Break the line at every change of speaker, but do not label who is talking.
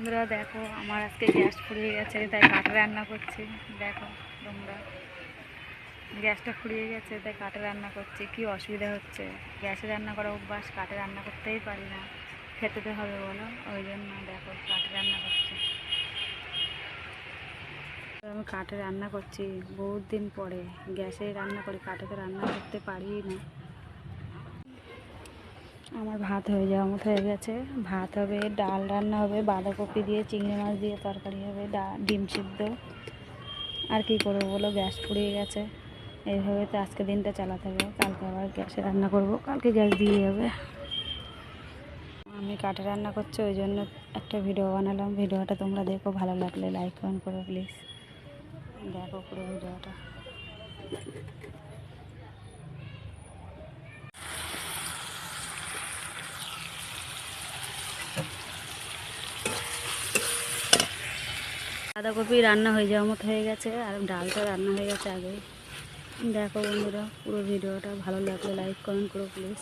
বন্ধুরা, দেখো আমার আজকে গ্যাস ফুরিয়ে গেছে, তাই কাঠে রান্না করছি। দেখো তোমরা, গ্যাসটা ফুরিয়ে গেছে, তাই কাঠে রান্না করছি। কি অসুবিধা হচ্ছে? গ্যাসে রান্না করা অভ্যাস কাঠে রান্না করতেই পারি না। খেতে তো হবে বলো, ওই জন্য দেখো কাঠে রান্না করছি। আমি কাঠে রান্না করছি বহুত দিন পরে। গ্যাসে রান্না করি কাঠে তো রান্না করতে পারি না। আমার ভাত হয়ে যাওয়ার মতো হয়ে গেছে। ভাত হবে, ডাল রান্না হবে, বাঁধাকপি দিয়ে, চিংড়ি মাছ দিয়ে, তরকারি হবে ডিম সিদ্ধ। আর কি করব বলো? গ্যাস ফুরিয়ে গেছে। এইভাবে তো আজকে দিনটা চালাতে হবে। কালকে আবার গ্যাসে রান্না করব। কালকে গ্যাস দিয়ে যাবে আমি কাঠে রান্না করছি, ওই জন্য একটা ভিডিও বানালাম। ভিডিওটা তোমরা দেখো, ভালো লাগলে লাইক কমেন্ট করো, প্লিজ। দেখো পুরো ভিডিওটা। বাঁধাকপি রান্না হয়ে যাওয়ার মতো হয়ে গেছে, আর ডালটা রান্না হয়ে গেছে আগে দেখো বন্ধুরা, পুরো ভিডিওটা ভালো লাগলে লাইক কমেন্ট করো প্লিজ